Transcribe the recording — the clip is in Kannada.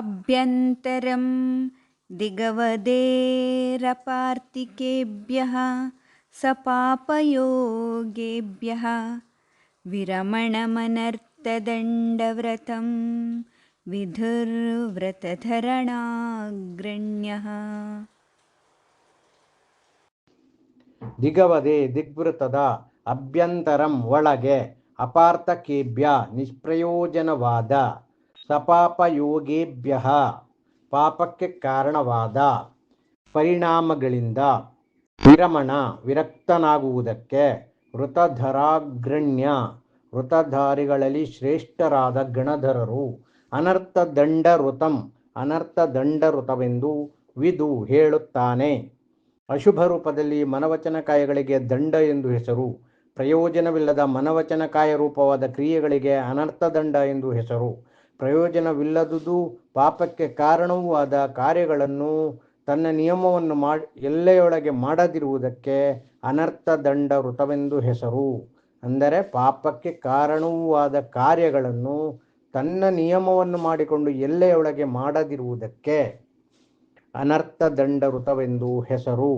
अभ्यन्तरं दिगवदेरपार्तिकेभ्यः सपापयोगेभ्यः विरमणमनर्तदण्डव्रतं विधुर्व्रतधरणाग्रण्यः ದಿಗವದೆ ದಿಗ್ವೃತದ ಅಭ್ಯಂತರಂ ಒಳಗೆ ಅಪಾರ್ಥಕೇಭ್ಯ ನಿಷ್ಪ್ರಯೋಜನವಾದ ಸಪಾಪಯೋಗೇಭ್ಯ ಪಾಪಕ್ಕೆ ಕಾರಣವಾದ ಪರಿಣಾಮಗಳಿಂದ ವಿರಮಣ, ವಿರಕ್ತನಾಗುವುದಕ್ಕೆ ವೃತಧರಾಗ್ರಣ್ಯ, ವೃತಧಾರಿಗಳಲ್ಲಿ ಶ್ರೇಷ್ಠರಾದ ಗಣಧರರು ಅನರ್ಥದಂಡ ಋತಂ ಅನರ್ಥದಂಡ ಋತವೆಂದು ವಿದು ಹೇಳುತ್ತಾನೆ. ಅಶುಭ ರೂಪದಲ್ಲಿ ಮನವಚನಕಾಯಗಳಿಗೆ ದಂಡ ಎಂದು ಹೆಸರು, ಪ್ರಯೋಜನವಿಲ್ಲದ ಮನವಚನಕಾಯ ರೂಪವಾದ ಕ್ರಿಯೆಗಳಿಗೆ ಅನರ್ಥದಂಡ ಎಂದು ಹೆಸರು. ಪ್ರಯೋಜನವಿಲ್ಲದುದು ಪಾಪಕ್ಕೆ ಕಾರಣವೂ ಆದ ಕಾರ್ಯಗಳನ್ನು ತನ್ನ ನಿಯಮವನ್ನು ಮಾ, ಎಲ್ಲೆಯೊಳಗೆ ಮಾಡದಿರುವುದಕ್ಕೆ ಅನರ್ಥ ದಂಡ ವೃತವೆಂದು ಹೆಸರು. ಅಂದರೆ ಪಾಪಕ್ಕೆ ಕಾರಣವೂ ಆದ ಕಾರ್ಯಗಳನ್ನು ತನ್ನ ನಿಯಮವನ್ನು ಮಾಡಿಕೊಂಡು ಎಲ್ಲೆಯೊಳಗೆ ಮಾಡದಿರುವುದಕ್ಕೆ ಅನರ್ಥ ದಂಡ ವೃತವೆಂದು ಹೆಸರು.